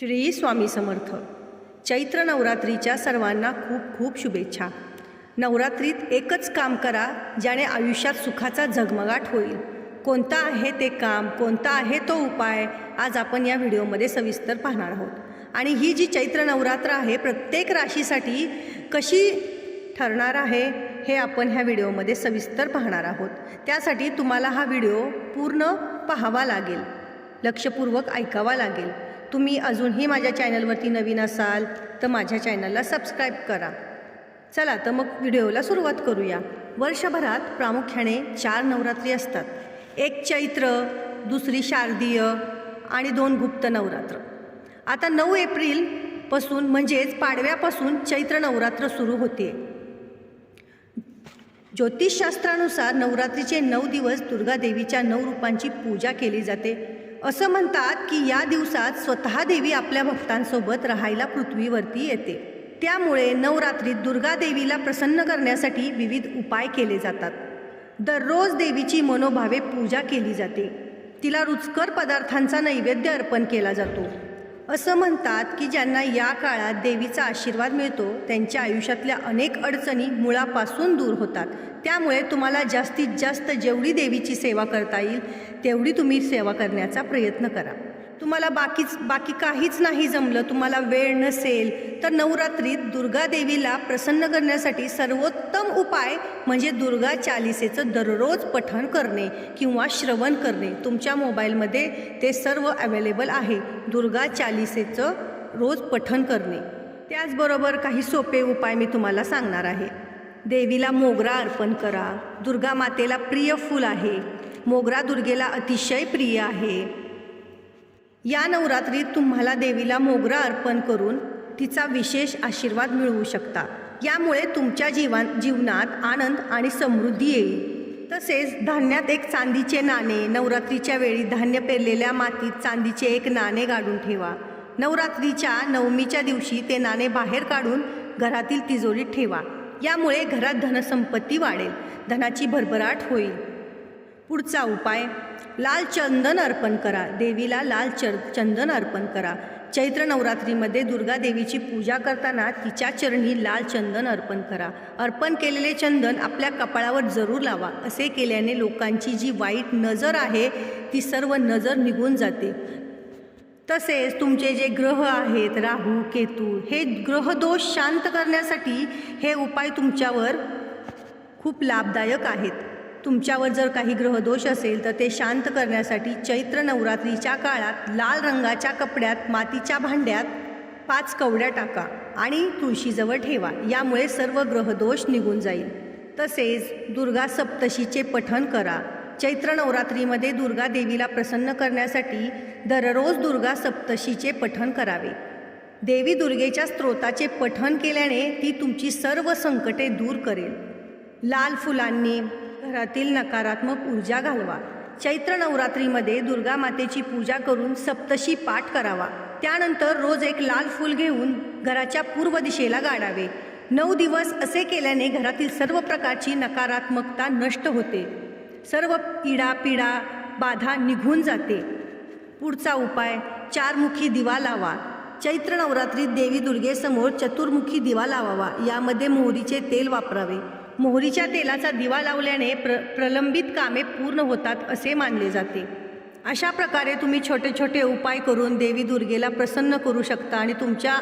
श्री स्वामी समर्थ. चैत्र नवरात्रीच्या सर्वांना खूप खूप शुभेच्छा. नवरात्रीत एकच काम करा ज्याने आयुष्यात सुखाचा झगमगाट होईल. कोणता आहे ते काम कोणता आहे तो उपाय आज आपण या व्हिडिओमध्ये सविस्तर पाहणार आहोत. आणि ही जी चैत्र नवरात्र आहे प्रत्येक राशीसाठी कशी ठरणार आहे हे आपण ह्या व्हिडिओमध्ये सविस्तर पाहणार आहोत. त्यासाठी तुम्हाला हा व्हिडिओ पूर्ण पाहावा लागेल. लक्षपूर्वक ऐकावा लागेल. तुम्ही अजूनही माझ्या चॅनलवरती नवीन असाल तर माझ्या चॅनलला सबस्क्राईब करा. चला तर मग व्हिडिओला सुरुवात करूया. वर्षभरात प्रामुख्याने चार नवरात्री असतात. एक चैत्र दुसरी शारदीय आणि दोन गुप्त नवरात्र. आता नऊ एप्रिलपासून म्हणजेच पाडव्यापासून चैत्र नवरात्र सुरू होते. ज्योतिषशास्त्रानुसार नवरात्रीचे नऊ दिवस दुर्गादेवीच्या नऊ रूपांची पूजा केली जाते. असं म्हणतात की या दिवसात स्वतः देवी आपल्या भक्तांसोबत राहायला पृथ्वीवरती येते. त्यामुळे नवरात्रीत दुर्गा देवीला प्रसन्न करण्यासाठी विविध उपाय केले जातात. दररोज देवीची मनोभावे पूजा केली जाते. तिला रुचकर पदार्थांचा नैवेद्य अर्पण केला जातो. असं म्हणतात की ज्यांना या काळात देवीचा आशीर्वाद मिळतो त्यांच्या आयुष्यातल्या अनेक अडचणी मुळापासून दूर होतात. त्यामुळे तुम्हाला जास्तीत जास्त जेवढी देवीची सेवा करता येईल तेवढी तुम्ही सेवा करण्याचा प्रयत्न करा. तुम्हाला बाकीच बाकी काहीच नाही जमलं तुम्हाला वेळ नसेल तर नवरात्रीत दुर्गा देवीला प्रसन्न करण्यासाठी सर्वोत्तम उपाय म्हणजे दुर्गा चालिसेचं दररोज पठण करणे किंवा श्रवण करणे. तुमच्या मोबाईलमध्ये ते सर्व अवेलेबल आहे. दुर्गा चालिसेचं रोज पठण करणे. त्याचबरोबर काही सोपे उपाय मी तुम्हाला सांगणार आहे. देवीला मोगरा अर्पण करा. दुर्गा मातेला प्रिय फूल आहे. मोगरा दुर्गेला अतिशय प्रिय आहे. या नवरात्रीत तुम्हाला देवीला मोगरा अर्पण करून तिचा विशेष आशीर्वाद मिळवू शकता. यामुळे तुमच्या जीवन जीवनात आनंद आणि समृद्धी येईल. तसेच धान्यात एक चांदीचे नाणे नवरात्रीच्या वेळी धान्य पेरलेल्या मातीत चांदीचे एक नाणे गाडून ठेवा. नवरात्रीच्या नवमीच्या दिवशी ते नाणे बाहेर काढून घरातील तिजोरीत ठेवा. यामुळे घरात धनसंपत्ती वाढेल. धनाची भरभराट होईल. पुढचा उपाय लाल चंदन अर्पण करा. देवीला लाल चर चंदन अर्पण करा. चैत्र नवरात्रीमध्ये दुर्गा देवीची पूजा करताना तिच्या चरणी लाल चंदन अर्पण करा. अर्पण केलेले चंदन आपल्या कपाळावर जरूर लावा. असे केल्याने लोकांची जी वाईट नजर आहे ती सर्व नजर निघून जाते. तसेच तुमचे जे ग्रह आहेत राहू केतू हे ग्रहदोष शांत करण्यासाठी हे उपाय तुमच्यावर खूप लाभदायक आहेत. तुमच्यावर जर काही ग्रहदोष असेल तर ते शांत करण्यासाठी चैत्र नवरात्रीच्या काळात लाल रंगाच्या कपड्यात मातीच्या भांड्यात पाच कवड्या टाका आणि तुळशीजवळ ठेवा. यामुळे सर्व ग्रहदोष निघून जाईल. तसेच दुर्गा सप्तशीचे पठण करा. चैत्र नवरात्रीमध्ये दुर्गा देवीला प्रसन्न करण्यासाठी दररोज दुर्गा सप्तशीचे पठण करावे. देवी दुर्गेच्या स्त्रोताचे पठण केल्याने ती तुमची सर्व संकटे दूर करेल. लाल फुलांनी घरातील नकारात्मक ऊर्जा घालवा. चैत्र नवरात्रीमध्ये दुर्गा मातेची पूजा करून सप्तशी पाठ करावा. त्यानंतर रोज एक लाल फूल घेऊन घराच्या पूर्व दिशेला गाडावे. नऊ दिवस असे केल्याने घरातील सर्व प्रकारची नकारात्मकता नष्ट होते. सर्व इडा पिडा बाधा निघून जाते. पुढचा उपाय चारमुखी दिवा लावा. चैत्र नवरात्रीत देवी दुर्गेसमोर चतुर्मुखी दिवा लावावा. यामध्ये मोहरीचे तेल वापरावे. मोहरीच्या तेलाचा दिवा लावल्याने प्र प्रलंबित कामे पूर्ण होतात असे मानले जाते. अशा प्रकारे तुम्ही छोटे छोटे उपाय करून देवी दुर्गेला प्रसन्न करू शकता आणि तुमच्या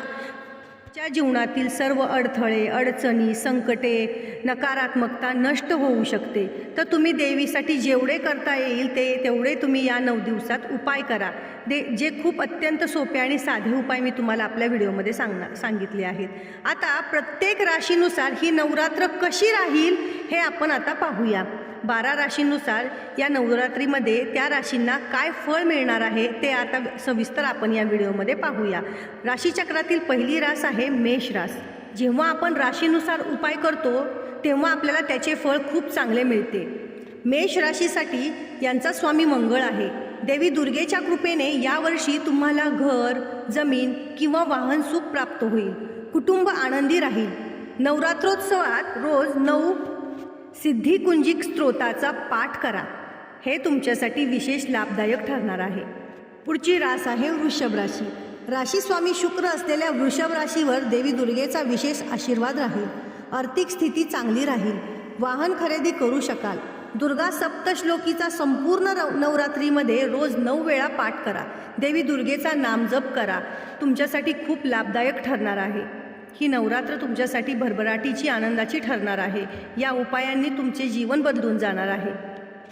च्या जीवनातील सर्व अडथळे अडचणी संकटे नकारात्मकता नष्ट होऊ शकते. तर तुम्ही देवीसाठी जेवढे करता येईल ते तेवढे तुम्ही या नऊ दिवसात उपाय करा. दे जे खूप अत्यंत सोपे आणि साधे उपाय मी तुम्हाला आपल्या व्हिडिओमध्ये सांगणार सांगितले आहेत. आता प्रत्येक राशीनुसार ही नवरात्र कशी राहील हे आपण आता पाहूया. बारा राशींनुसार या नवरात्रीमध्ये त्या राशींना काय फळ मिळणार आहे ते आता सविस्तर आपण या व्हिडिओमध्ये पाहूया. राशीचक्रातील पहिली रास आहे मेष रास. जेव्हा आपण राशीनुसार उपाय करतो तेव्हा आपल्याला त्याचे फळ खूप चांगले मिळते. मेष राशीसाठी यांचा स्वामी मंगळ आहे. देवी दुर्गेच्या कृपेने यावर्षी तुम्हाला घर जमीन किंवा वाहन सुख प्राप्त होईल. कुटुंब आनंदी राहील. नवरात्रोत्सवात रोज नऊ सिद्धिकुंजिक स्त्रोताचा पाठ करा. हे तुमच्यासाठी विशेष लाभदायक ठरणार आहे. पुढची रास आहे वृषभ राशी. राशी स्वामी शुक्र असलेल्या वृषभ राशीवर देवी दुर्गेचा विशेष आशीर्वाद राहील. आर्थिक स्थिती चांगली राहील. वाहन खरेदी करू शकाल. दुर्गा सप्तश्लोकीचा संपूर्ण नवरात्रीमध्ये रोज नऊ वेळा पाठ करा. देवी दुर्गेचा नामजप करा. तुमच्यासाठी खूप लाभदायक ठरणार आहे. ही नवरात्र तुमच्यासाठी भरभराटीची आनंदाची ठरणार आहे. या उपायांनी तुमचे जीवन बदलून जाणार आहे.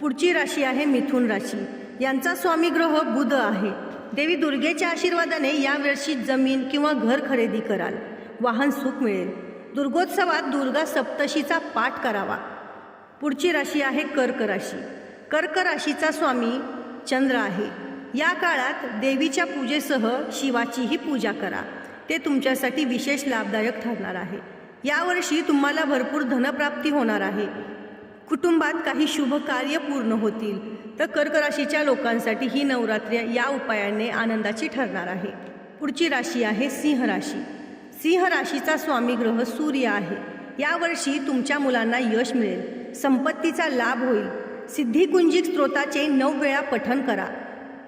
पुढची राशी आहे मिथुन राशी. यांचा स्वामी ग्रह बुध आहे. देवी दुर्गेच्या आशीर्वादाने यावर्षी जमीन किंवा घर खरेदी कराल. वाहन सुख मिळेल. दुर्गोत्सवात दुर्गा सप्तशीचा पाठ करावा. पुढची राशी आहे कर्क राशी. कर्क राशीचा स्वामी चंद्र आहे. या काळात देवीच्या पूजेसह शिवाचीही पूजा करा. ते तुमच्यासाठी विशेष लाभदायक ठरणार आहे. यावर्षी तुम्हाला भरपूर धनप्राप्ती होणार आहे. कुटुंबात काही शुभ कार्य पूर्ण होतील. तर कर्क राशीच्या लोकांसाठी ही नवरात्री या उपायाने आनंदाची ठरणार आहे. पुढची राशी आहे सिंह राशी. सिंह राशीचा स्वामी ग्रह सूर्य आहे. यावर्षी तुमच्या मुलांना यश मिळेल. संपत्तीचा लाभ होईल. सिद्धिकुंजिक स्त्रोताचे नऊ वेळा पठन करा.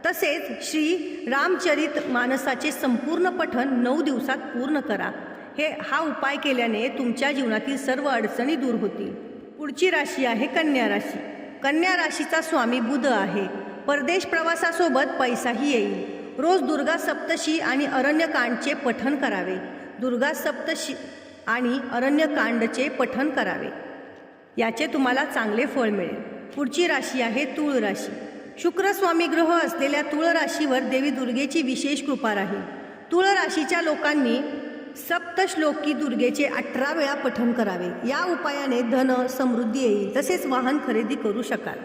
तसेच श्री रामचरित मानसाचे संपूर्ण पठन नऊ दिवसात पूर्ण करा. हे हा उपाय केल्याने तुमच्या जीवनातील सर्व अडचणी दूर होतील. पुढची राशी आहे कन्या राशी. कन्या राशीचा स्वामी बुध आहे. परदेश प्रवासासोबत पैसाही येईल. रोज दुर्गा सप्तशी आणि अरण्यकांडचे पठन करावे. दुर्गा सप्तशी आणि अरण्यकांडचे पठन करावे. याचे तुम्हाला चांगले फळ मिळेल. पुढची राशी आहे तुळ राशी शुक्र स्वामी ग्रह असलेल्या तुळ राशीवर देवी दुर्गेची विशेष कृपा राहील. तुळ राशीच्या लोकांनी सप्तश्लोकी दुर्गेचे अठरा वेळा पठण करावे. या उपायाने धन समृद्धी येईल तसेच वाहन खरेदी करू शकाल.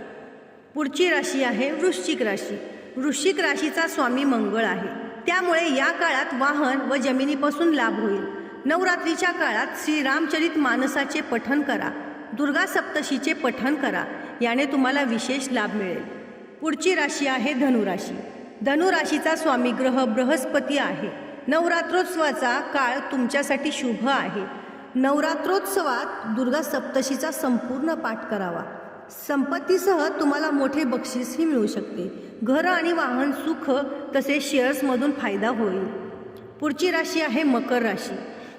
पुढची राशी आहे वृश्चिक राशी. वृश्चिक राशीचा स्वामी मंगळ आहे. त्यामुळे या काळात वाहन व जमिनीपासून लाभ होईल. नवरात्रीच्या काळात श्रीरामचरित मानसाचे पठन करा. दुर्गा सप्तशीचे पठन करा. याने तुम्हाला विशेष लाभ मिळेल. पुढची राशी आहे धनुराशी. धनुराशीचा स्वामी ग्रह बृहस्पती आहे. नवरात्रोत्सवाचा काळ तुमच्यासाठी शुभ आहे. नवरात्रोत्सवात दुर्गा सप्तशीचा संपूर्ण पाठ करावा. संपत्तीसह तुम्हाला मोठे बक्षीसही मिळू शकते. घर आणि वाहन सुख तसेच शेअर्समधून फायदा होईल. पुढची राशी आहे मकर राशी.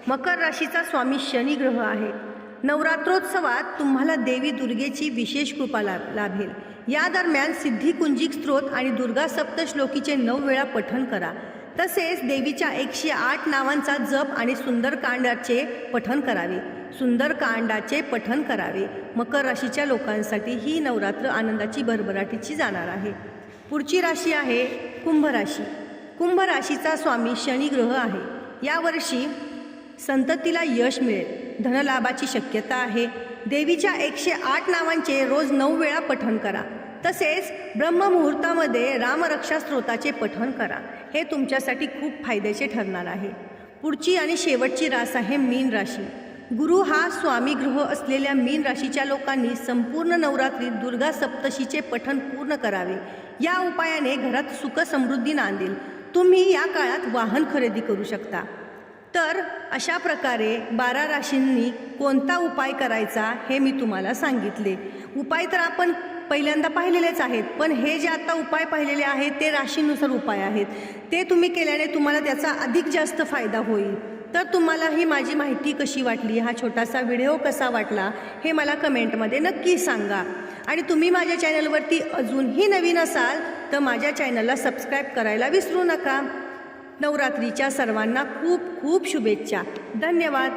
मकर राशीचा स्वामी शनी ग्रह आहे. नवरात्रोत्सवात तुम्हाला देवी दुर्गेची विशेष कृपा ला लाभेल. या दरम्यान सिद्धिकुंजिक स्त्रोत आणि दुर्गा सप्तश्लोकीचे नऊ वेळा पठन करा. तसेच देवीच्या एकशे आठ नावांचा जप आणि सुंदरकांडाचे पठन करावे. सुंदरकांडाचे पठन करावे. मकर राशीच्या लोकांसाठी ही नवरात्र आनंदाची भरभराटीची जाणार आहे. पुढची राशी आहे कुंभ राशी कुंभ राशीचा स्वामी शनिग्रह आहे. यावर्षी संततीला यश मिळेल. धनलाभाची शक्यता आहे. देवीच्या एकशे आठ नावांचे रोज नऊ वेळा पठण करा. तसेच ब्रह्ममुहूर्तामध्ये रामरक्षा स्त्रोताचे पठण करा. हे तुमच्यासाठी खूप फायद्याचे ठरणार आहे. पुढची आणि शेवटची रास आहे मीन राशी. गुरु हा स्वामी ग्रह असलेल्या मीन राशीच्या लोकांनी संपूर्ण नवरात्रीत दुर्गा सप्तशीचे पठण पूर्ण करावे. या उपायाने घरात सुख समृद्धी नांदेल. तुम्ही या काळात वाहन खरेदी करू शकता. तर अशा प्रकारे बारा राशींनी कोणता उपाय करायचा हे मी तुम्हाला सांगितले. उपाय तर आपण पहिल्यांदा पाहिलेलेच आहेत पण हे जे आता उपाय पाहिलेले आहेत ते राशीनुसार उपाय आहेत. ते तुम्ही केल्याने तुम्हाला त्याचा अधिक जास्त फायदा होईल. तर तुम्हाला ही माझी माहिती कशी वाटली हा छोटासा व्हिडिओ कसा वाटला हे मला कमेंटमध्ये नक्की सांगा. आणि तुम्ही माझ्या चॅनलवरती अजूनही नवीन असाल तर माझ्या चॅनलला सबस्क्राईब करायला विसरू नका. नवरात्रीच्या सर्वांना खूप खूप शुभेच्छा. धन्यवाद.